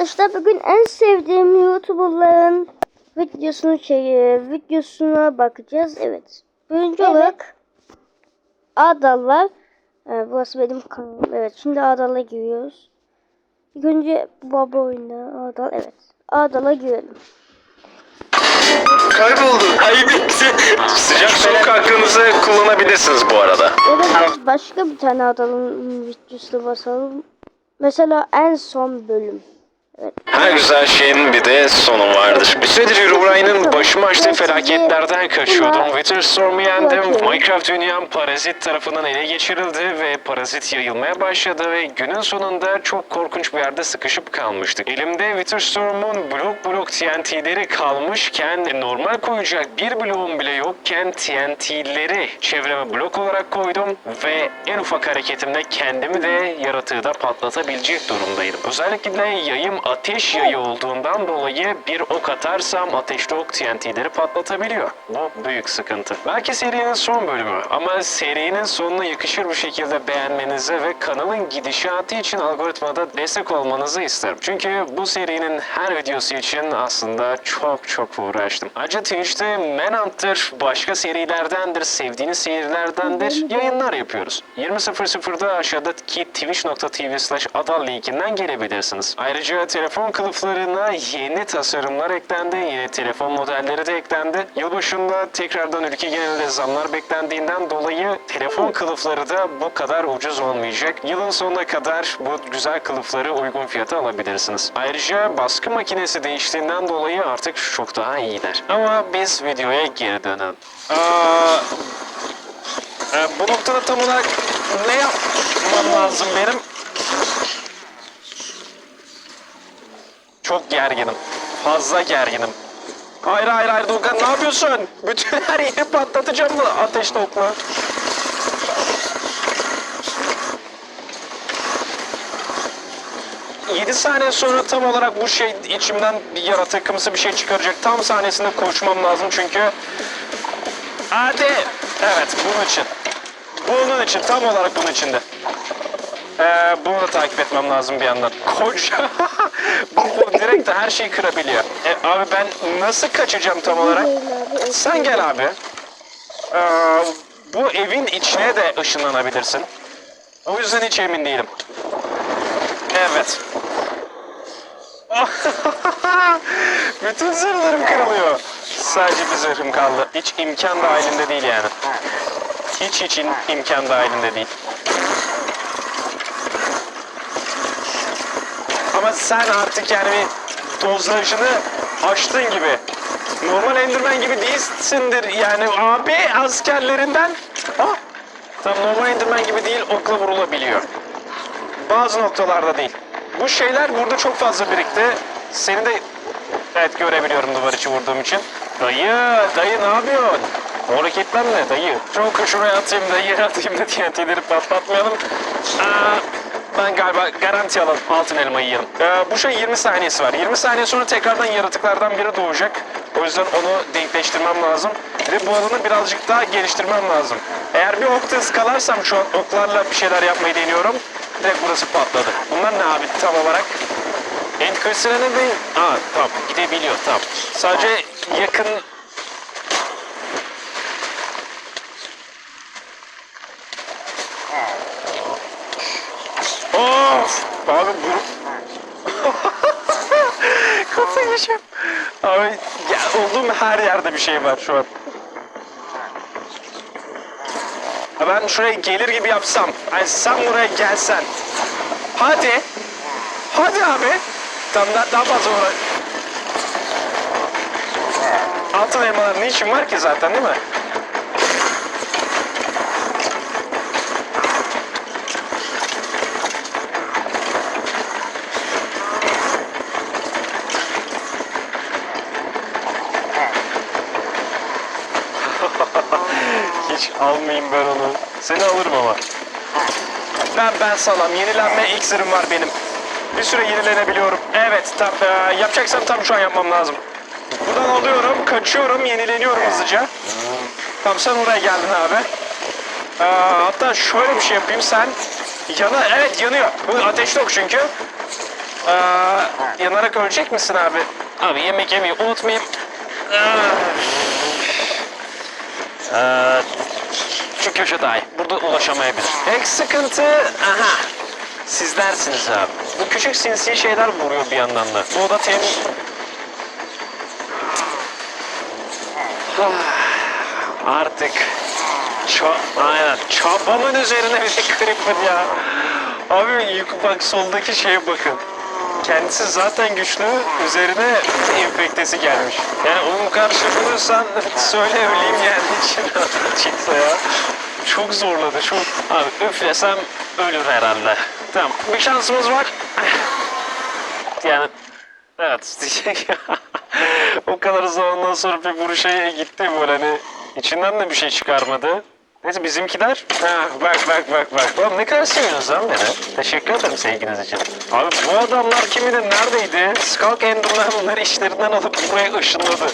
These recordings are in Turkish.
Arkadaşlar bugün en sevdiğim YouTuber'ların videosunu şey, videosuna bakacağız. Evet. Birinci olarak Adal var. Ee, burası benim kanalım. Evet. Şimdi Adal'a giriyoruz. İlk önce baba oyunda Adal. Evet. Adal'a girelim. Kayboldu. Kaybetti. Sıcak soğuk hakkınızı kullanabilirsiniz bu arada. Da başka bir tane Adal'ın videosuna basalım. Mesela en son bölüm. Her güzel şeyin bir de sonu vardır. Bir süredir Herobrine'ın başıma açtığı felaketlerden kaçıyordum. Winterstorm'u yendim. Minecraft dünyam parazit tarafından ele geçirildi ve parazit yayılmaya başladı ve günün sonunda çok korkunç bir yerde sıkışıp kalmıştık. Elimde Winterstorm'un blok blok TNT'leri kalmışken normal koyacak bir bloğum bile yokken TNT'leri çevreme blok olarak koydum ve en ufak hareketimde kendimi de yaratığı da patlatabilecek durumdaydım. Özellikle yayım ateş yayı olduğundan dolayı bir ok atarsam ateşli ok TNT'leri patlatabiliyor. Bu büyük sıkıntı. Belki serinin son bölümü ama serinin sonuna yakışır bir şekilde beğenmenizi ve kanalın gidişatı için algoritmada destek olmanızı isterim. Çünkü bu serinin her videosu için aslında çok çok uğraştım. Ayrıca Twitch'te Manhunt'tır, başka serilerdendir, sevdiğiniz serilerdendir yayınlar yapıyoruz. 20.00'da aşağıdaki twitch.tv slash adal linkinden gelebilirsiniz. Ayrıca telefon kılıflarına yeni tasarımlar eklendi, yeni telefon modelleri de eklendi. Yılbaşında tekrardan ülke genelinde zamlar beklendiğinden dolayı telefon kılıfları da bu kadar ucuz olmayacak. Yılın sonuna kadar bu güzel kılıfları uygun fiyata alabilirsiniz. Ayrıca baskı makinesi değiştiğinden dolayı artık çok daha iyiler. Ama biz videoya geri dönelim. Aa, e, bu noktada tam olarak ne yapmam lazım benim? Çok gerginim. Fazla gerginim. Hayır hayır hayır Doğukan ne yapıyorsun? Bütün her yeri patlatacağım mı ateş topla? Yedi saniye sonra tam olarak bu şey içimden bir yaratıkımsı bir şey çıkaracak. Tam sahnesinde koşmam lazım çünkü... Hadi. Evet bunun için. Bunun için tam olarak bunun içinde. Ee, bunu da takip etmem lazım bir yandan. Koca. bu, direkt de her şeyi kırabiliyor. E, abi ben nasıl kaçacağım tam olarak? Sen gel abi. Ee, bu evin içine de ışınlanabilirsin. O yüzden hiç emin değilim. Evet. Bütün zırhlarım kırılıyor. Sadece bir zırhım kaldı. Hiç imkan dahilinde değil yani. Hiç hiç im- imkan dahilinde değil. Ama sen artık yani bir dozajını aştın gibi. Normal Enderman gibi değilsindir yani abi askerlerinden. Ah, tam normal Enderman gibi değil okla vurulabiliyor. Bazı noktalarda değil. Bu şeyler burada çok fazla birikti. Seni de evet görebiliyorum duvar içi vurduğum için. Dayı, dayı ne yapıyorsun? Hareketlenme dayı. Çok şuraya atayım dayı atayım da TNT'leri patlatmayalım. Aa, ben galiba garanti alalım altın elmayı yiyelim. Ee, bu şey 20 saniyesi var. 20 saniye sonra tekrardan yaratıklardan biri doğacak. O yüzden onu denkleştirmem lazım. Ve bu alanı birazcık daha geliştirmem lazım. Eğer bir okta ıskalarsam şu an oklarla bir şeyler yapmayı deniyorum. Direkt burası patladı. Bunlar ne abi tam olarak? End kristalini değil. Aa tamam gidebiliyor tamam. Sadece yakın Of! Abi bu... Kafa yiyeceğim. Abi ya, olduğum her yerde bir şey var şu an. Ha, Ben şuraya gelir gibi yapsam. Ay sen buraya gelsen. Hadi. Hadi abi. Tam daha, daha fazla uğra... Altın elmalar ne için var ki zaten değil mi? Hiç almayayım ben onu. Seni alırım ama. Ben ben salam. Yenilenme iksirim var benim. Bir süre yenilenebiliyorum. Evet, tam, e, yapacaksam tam şu an yapmam lazım. Buradan alıyorum, kaçıyorum, yenileniyorum hızlıca. Tamam sen oraya geldin abi. Aa, hatta şöyle bir şey yapayım sen. Yana, evet yanıyor. Bu ateşli ok çünkü. Aa, yanarak ölecek misin abi? Abi yemek yemeyi unutmayayım. Aa, şu köşe daha iyi. Burada ulaşamayabilir. Tek sıkıntı... Aha. Sizlersiniz abi. Bu küçük sinsi şeyler vuruyor bir yandan da. Bu da temiz... Ah, Artık Ço aynen. Çabamın üzerine bir de ya. Abi bak soldaki şeye bakın. Kendisi zaten güçlü, üzerine enfektesi gelmiş. Yani onun karşı bulursan söyle öleyim yani için çıksa ya. Çok zorladı, çok. Abi üflesem ölür herhalde. Tamam, bir şansımız var. Yani Evet. o kadar zamandan sonra bir vuruşa gitti böyle hani içinden de bir şey çıkarmadı. Neyse bizimkiler. Ha, bak bak bak bak. Oğlum ne kadar seviyorsunuz lan beni. Teşekkür ederim sevginiz için. Abi bu adamlar kim bilir neredeydi? Skulk Ender'lar bunları işlerinden alıp buraya ışınladı.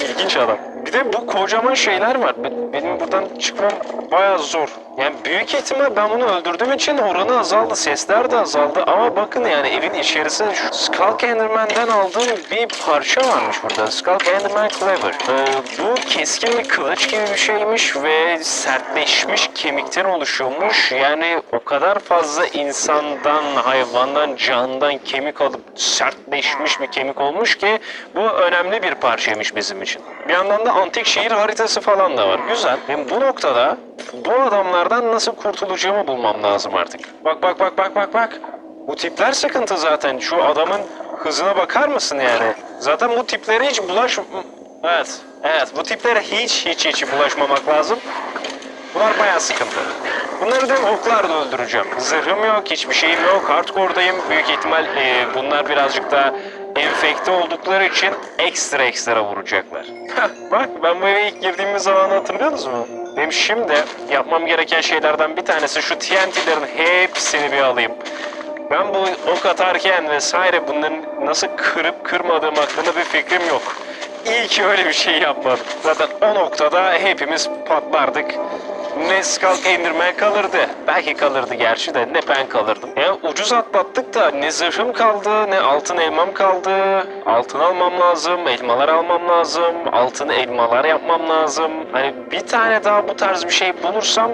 İlginç adam. Bir de bu kocaman şeyler var. Be- Benim buradan çıkmam bayağı zor. Yani büyük ihtimal ben bunu öldürdüğüm için oranı azaldı. Sesler de azaldı. Ama bakın yani evin içerisi şu Skulk Enderman'den aldığım bir parça varmış burada. Skulk Enderman Cleaver. Ee, bu keskin bir kılıç gibi bir şeymiş ve sertleşmiş kemikten oluşuyormuş. Yani o kadar fazla insandan, hayvandan, candan kemik alıp sertleşmiş bir kemik olmuş ki bu önemli bir parçaymış bizim için. Bir yandan da antik şehir haritası falan da var. Güzel. Hem bu noktada bu adamlardan nasıl kurtulacağımı bulmam lazım artık. Bak bak bak bak bak bak. Bu tipler sıkıntı zaten. Şu adamın hızına bakar mısın yani? Zaten bu tiplere hiç bulaş... Evet, evet. Bu tiplere hiç hiç hiç bulaşmamak lazım. Bunlar bayağı sıkıntı. Bunları da oklarla öldüreceğim. Zırhım yok, hiçbir şeyim yok. Hardcore'dayım. Büyük ihtimal e, bunlar birazcık daha enfekte oldukları için ekstra ekstra vuracaklar. Bak ben bu eve ilk girdiğimiz zaman hatırlıyor musunuz? Benim şimdi yapmam gereken şeylerden bir tanesi şu TNT'lerin hepsini bir alayım. Ben bu ok atarken vesaire bunların nasıl kırıp kırmadığım hakkında bir fikrim yok. İyi ki öyle bir şey yapmadım. Zaten o noktada hepimiz patlardık. Ne Skulk Enderman kalırdı. Belki kalırdı gerçi de ne ben kalırdım. Ya ucuz atlattık da ne zırhım kaldı ne altın elmam kaldı. Altın almam lazım, elmalar almam lazım, altın elmalar yapmam lazım. Hani bir tane daha bu tarz bir şey bulursam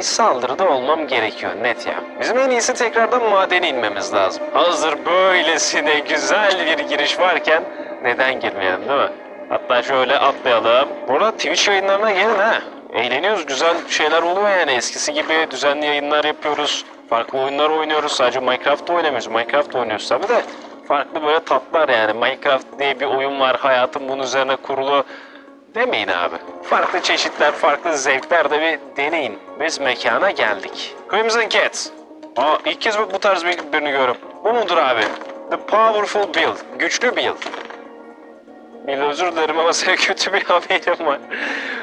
saldırıda olmam gerekiyor net ya. Bizim en iyisi tekrardan madene inmemiz lazım. Hazır böylesine güzel bir giriş varken neden girmeyelim değil mi? Hatta şöyle atlayalım. Bu arada Twitch yayınlarına gelin ha. Eğleniyoruz. Güzel şeyler oluyor yani. Eskisi gibi düzenli yayınlar yapıyoruz. Farklı oyunlar oynuyoruz. Sadece Minecraft oynamıyoruz. Minecraft oynuyoruz tabii de. Farklı böyle tatlar yani. Minecraft diye bir oyun var. Hayatım bunun üzerine kurulu. Demeyin abi. Farklı çeşitler, farklı zevkler de bir deneyin. Biz mekana geldik. Crimson Cat. Aa ilk kez bu tarz bir birini görüyorum. Bu mudur abi? The Powerful Build. Güçlü build. Bir özür dilerim ama size kötü bir haberim var.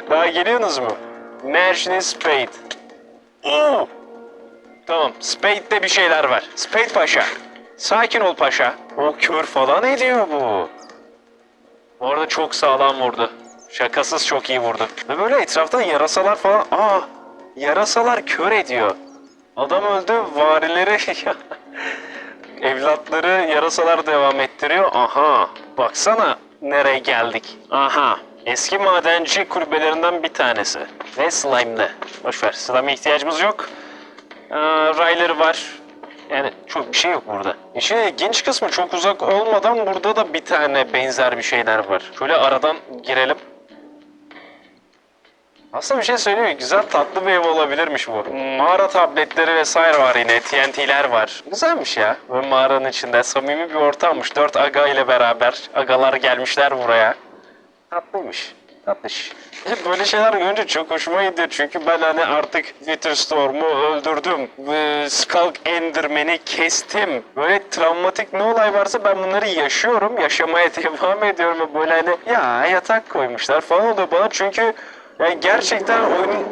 Daha geliyorsunuz mu? National Spade. Oo! Tamam, Spade'de bir şeyler var. Spade Paşa. Sakin ol paşa. O kör falan ediyor bu. Bu arada çok sağlam vurdu. Şakasız çok iyi vurdu. Ve böyle etrafta yarasalar falan. Aa! Yarasalar kör ediyor. Adam öldü, varileri Evlatları yarasalar devam ettiriyor. Aha, baksana nereye geldik. Aha, eski madenci kulübelerinden bir tanesi. Ve slime'lı. Boşver, slime'e ihtiyacımız yok. Ee, rayları var. Yani çok bir şey yok burada. İşin ilginç kısmı çok uzak olmadan burada da bir tane benzer bir şeyler var. Şöyle aradan girelim. Aslında bir şey söyleyeyim mi? Güzel tatlı bir ev olabilirmiş bu. Mağara tabletleri vesaire var yine. TNT'ler var. Güzelmiş ya. Böyle mağaranın içinde samimi bir ortammış. Dört aga ile beraber. Agalar gelmişler buraya. Tatlıymış. Tatlış. Böyle şeyler görünce çok hoşuma gidiyor. Çünkü ben hani artık Witterstorm'u öldürdüm. Ee, Skulk Enderman'i kestim. Böyle travmatik ne olay varsa ben bunları yaşıyorum. Yaşamaya devam ediyorum. Böyle hani ya yatak koymuşlar falan oluyor bana. Çünkü yani gerçekten oyunun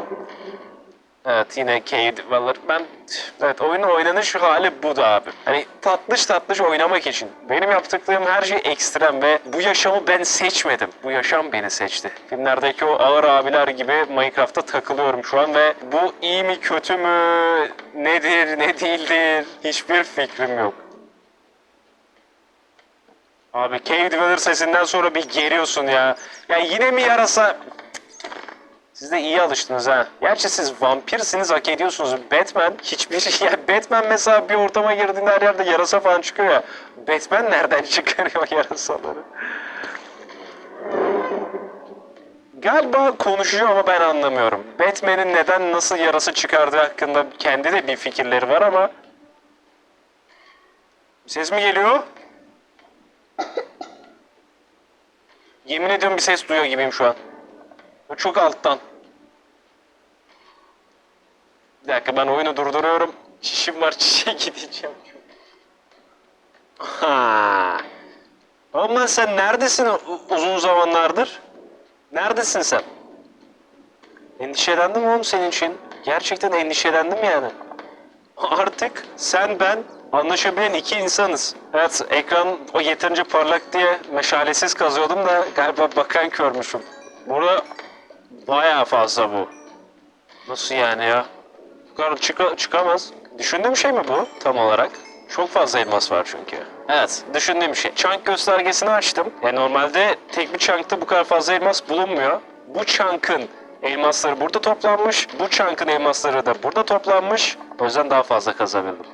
Evet yine Cave Dweller. Ben evet oyunun oynanış hali bu da abi. Hani tatlış tatlış oynamak için. Benim yaptıklarım her şey ekstrem ve bu yaşamı ben seçmedim. Bu yaşam beni seçti. Filmlerdeki o ağır abiler gibi Minecraft'ta takılıyorum şu an ve bu iyi mi kötü mü nedir ne değildir hiçbir fikrim yok. Abi Cave Dweller sesinden sonra bir geriyorsun ya. Ya yine mi yarasa? Siz de iyi alıştınız ha. Gerçi siz vampirsiniz hak ediyorsunuz. Batman hiçbir şey... Ya Batman mesela bir ortama girdiğinde her yerde yarasa falan çıkıyor ya. Batman nereden çıkarıyor yarasaları? Galiba konuşuyor ama ben anlamıyorum. Batman'in neden nasıl yarası çıkardığı hakkında kendi de bir fikirleri var ama... Ses mi geliyor? Yemin ediyorum bir ses duyuyor gibiyim şu an. Bu çok alttan. Bir dakika ben oyunu durduruyorum. Çişim var çişe gideceğim. Ha. Ama sen neredesin uzun zamanlardır? Neredesin sen? Endişelendim oğlum senin için. Gerçekten endişelendim yani. Artık sen ben anlaşabilen iki insanız. Evet ekran o yeterince parlak diye meşalesiz kazıyordum da galiba bakan körmüşüm. Burada bayağı fazla bu. Nasıl yani ya? Bu kadar çıka- çıkamaz. Düşündüğüm şey mi bu tam olarak? Çok fazla elmas var çünkü. Evet, düşündüğüm şey. Chunk göstergesini açtım. Yani normalde tek bir chunk'ta bu kadar fazla elmas bulunmuyor. Bu chunk'ın elmasları burada toplanmış. Bu chunk'ın elmasları da burada toplanmış. O yüzden daha fazla kazabildim.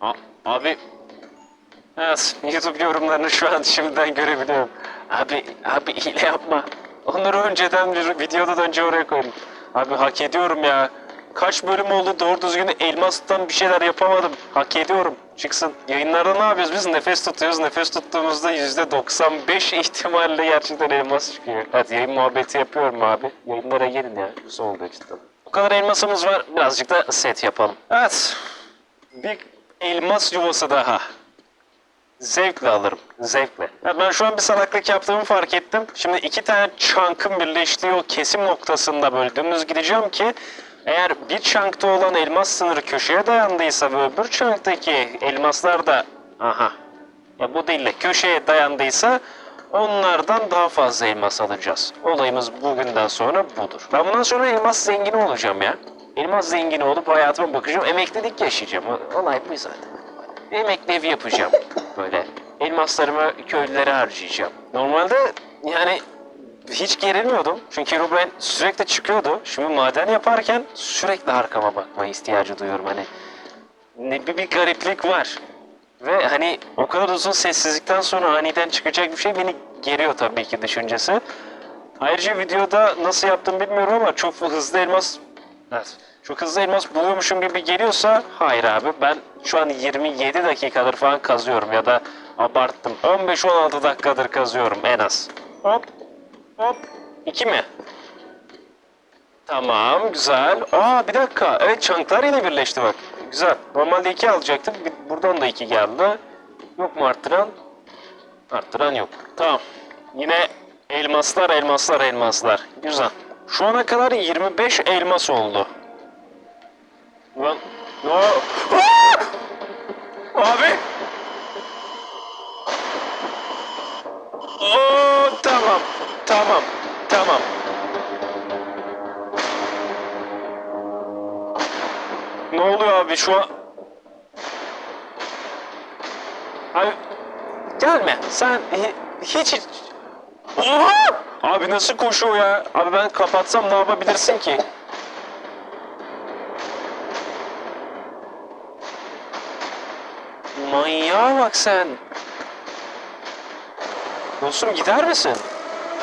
A- abi Evet, YouTube yorumlarını şu an şimdiden görebiliyorum. Abi, abi hile yapma. Onları önceden bir videodan önce oraya koydum. Abi hak ediyorum ya. Kaç bölüm oldu doğru düzgün elmastan bir şeyler yapamadım. Hak ediyorum. Çıksın. Yayınlarda ne yapıyoruz biz? Nefes tutuyoruz. Nefes tuttuğumuzda %95 ihtimalle gerçekten elmas çıkıyor. Evet yayın muhabbeti yapıyorum abi. Yayınlara gelin ya. Güzel oldu cidden. Bu kadar elmasımız var. Birazcık da set yapalım. Evet. Bir elmas yuvası daha. Zevkle alırım. Zevkle. Ya ben şu an bir salaklık yaptığımı fark ettim. Şimdi iki tane chunk'ın birleştiği o kesim noktasında böyle dümdüz gideceğim ki eğer bir chunk'ta olan elmas sınırı köşeye dayandıysa ve öbür chunk'taki elmaslar da aha ya bu değil de köşeye dayandıysa onlardan daha fazla elmas alacağız. Olayımız bugünden sonra budur. Ben bundan sonra elmas zengini olacağım ya. Elmas zengini olup hayatıma bakacağım. Emeklilik yaşayacağım. Olay bu zaten. Emekli evi yapacağım. Böyle elmaslarımı köylülere harcayacağım. Normalde yani hiç gerilmiyordum. Çünkü Ruben sürekli çıkıyordu. Şimdi maden yaparken sürekli arkama bakma ihtiyacı duyuyorum. Hani ne bir, bir gariplik var. Ve hani o kadar uzun sessizlikten sonra aniden çıkacak bir şey beni geriyor tabii ki düşüncesi. Ayrıca videoda nasıl yaptım bilmiyorum ama çok hızlı elmas Evet. Çok hızlı elmas buluyormuşum gibi geliyorsa hayır abi ben şu an 27 dakikadır falan kazıyorum ya da abarttım 15-16 dakikadır kazıyorum en az. Hop hop 2 mi? Tamam güzel. Aa bir dakika evet çanklar yine birleşti bak. Güzel. Normalde 2 alacaktım. Buradan da 2 geldi. Yok mu arttıran? Arttıran yok. Tamam. Yine elmaslar, elmaslar, elmaslar. Güzel. Şu ana kadar 25 elmas oldu. Lan ne o- Aa! Abi! Oo tamam. Tamam. Tamam. Ne oluyor abi şu an? Abi gelme. Sen hi- hiç hiç Oha! Abi nasıl koşuyor ya? Abi ben kapatsam ne yapabilirsin ki? Manyağa bak sen. Dostum gider misin?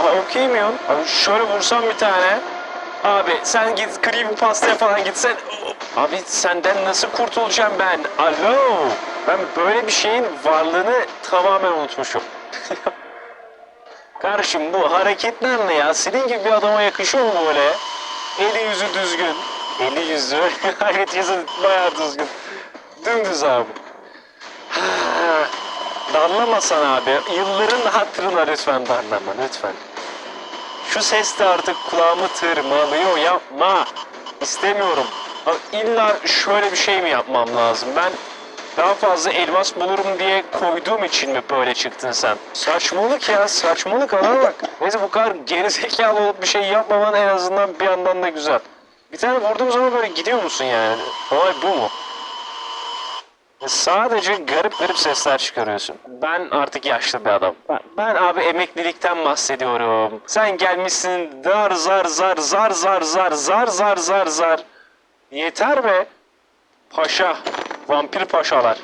Aa okey mi yon? Abi şöyle vursam bir tane. Abi sen git creepy pastaya falan gitsen. Abi senden nasıl kurtulacağım ben? Alo. Ben böyle bir şeyin varlığını tamamen unutmuşum. Kardeşim bu hareketler ne ya? Senin gibi bir adama yakışıyor mu böyle? Eli yüzü düzgün. Eli yüzü. evet yüzü bayağı düzgün. Dümdüz abi. Darlamasan abi. Yılların hatırına lütfen darlama lütfen. Şu ses de artık kulağımı tırmalıyor. Yapma. İstemiyorum. İlla şöyle bir şey mi yapmam lazım? Ben daha fazla elmas bulurum diye koyduğum için mi böyle çıktın sen? Saçmalık ya saçmalık ana bak. Neyse bu kadar gerizekalı olup bir şey yapmaman en azından bir yandan da güzel. Bir tane vurduğum zaman böyle gidiyor musun yani? Olay bu mu? Sadece garip garip sesler çıkarıyorsun. Ben artık yaşlı bir adam. Ben, ben abi emeklilikten bahsediyorum. Sen gelmişsin dar zar zar zar zar zar zar zar zar zar. Yeter be. Paşa. Vampir paşalar.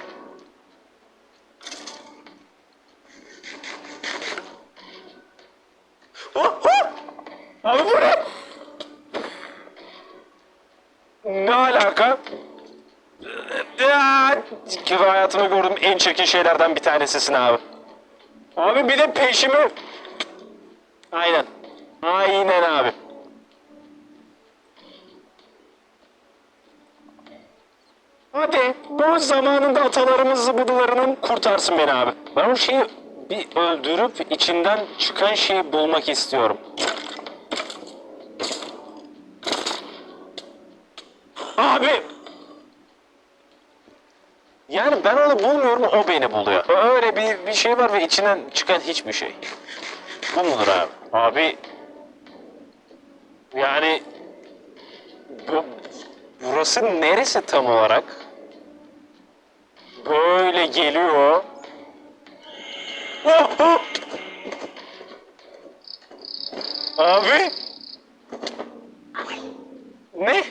Abi bu ne? Ne alaka? Gibi hayatımda gördüğüm en çirkin şeylerden bir tanesisin abi. Abi bir de peşimi... Aynen. Aynen abi. Hadi bu zamanında atalarımız budularının kurtarsın beni abi. Ben o şeyi bir öldürüp içinden çıkan şeyi bulmak istiyorum. Abi! Ben onu bulmuyorum, o beni buluyor. Öyle bir, bir şey var ve içinden çıkan hiçbir şey. Bu mudur abi? Abi... Yani... Bu, burası neresi tam olarak? Böyle geliyor. Abi! Ne?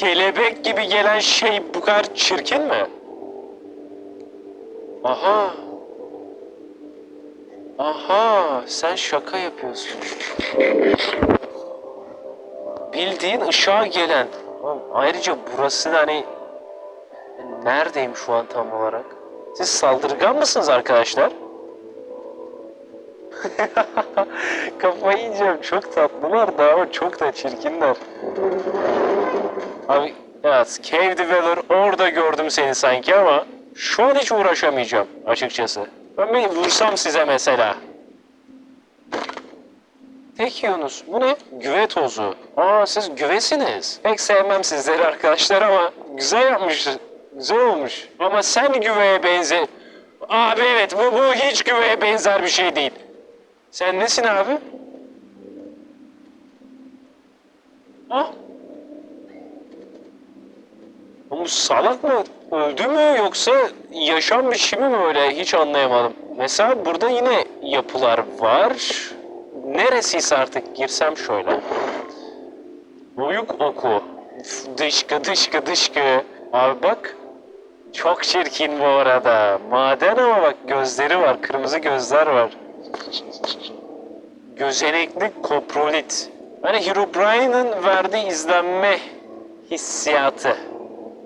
Kelebek gibi gelen şey bu kadar çirkin mi? Aha. Aha, sen şaka yapıyorsun. Bildiğin ışığa gelen. Ayrıca burası da hani neredeyim şu an tam olarak? Siz saldırgan mısınız arkadaşlar? Kafayı yiyeceğim. Çok tatlılar da ama çok da çirkinler. Abi evet Cave Dweller orada gördüm seni sanki ama şu an hiç uğraşamayacağım açıkçası. Ben bir vursam size mesela. Peki Yunus bu ne? Güve tozu. Aa siz güvesiniz. Pek sevmem sizleri arkadaşlar ama güzel yapmış. Güzel olmuş. Ama sen güveye benze... Abi evet bu, bu hiç güveye benzer bir şey değil. Sen nesin abi? Ah bu salak mı? Öldü mü yoksa yaşam biçimi mi öyle? Hiç anlayamadım. Mesela burada yine yapılar var. Neresiyse artık girsem şöyle. Büyük oku. Dışkı dışkı dışkı. Abi bak. Çok çirkin bu arada. Maden ama bak gözleri var. Kırmızı gözler var. Gözenekli koprolit. Hani Herobrine'ın verdiği izlenme hissiyatı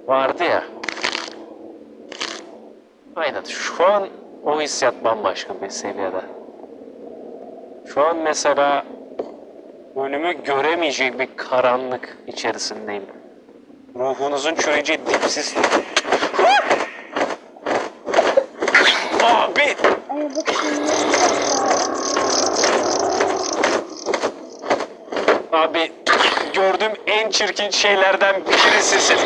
vardı ya. Aynen şu an o hissiyat bambaşka bir seviyede. Şu an mesela önümü göremeyecek bir karanlık içerisindeyim. Ruhunuzun çürüyeceği dipsiz... Abi! Abi gördüğüm en çirkin şeylerden birisisin.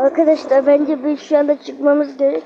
Arkadaşlar bence biz şu anda çıkmamız gerek.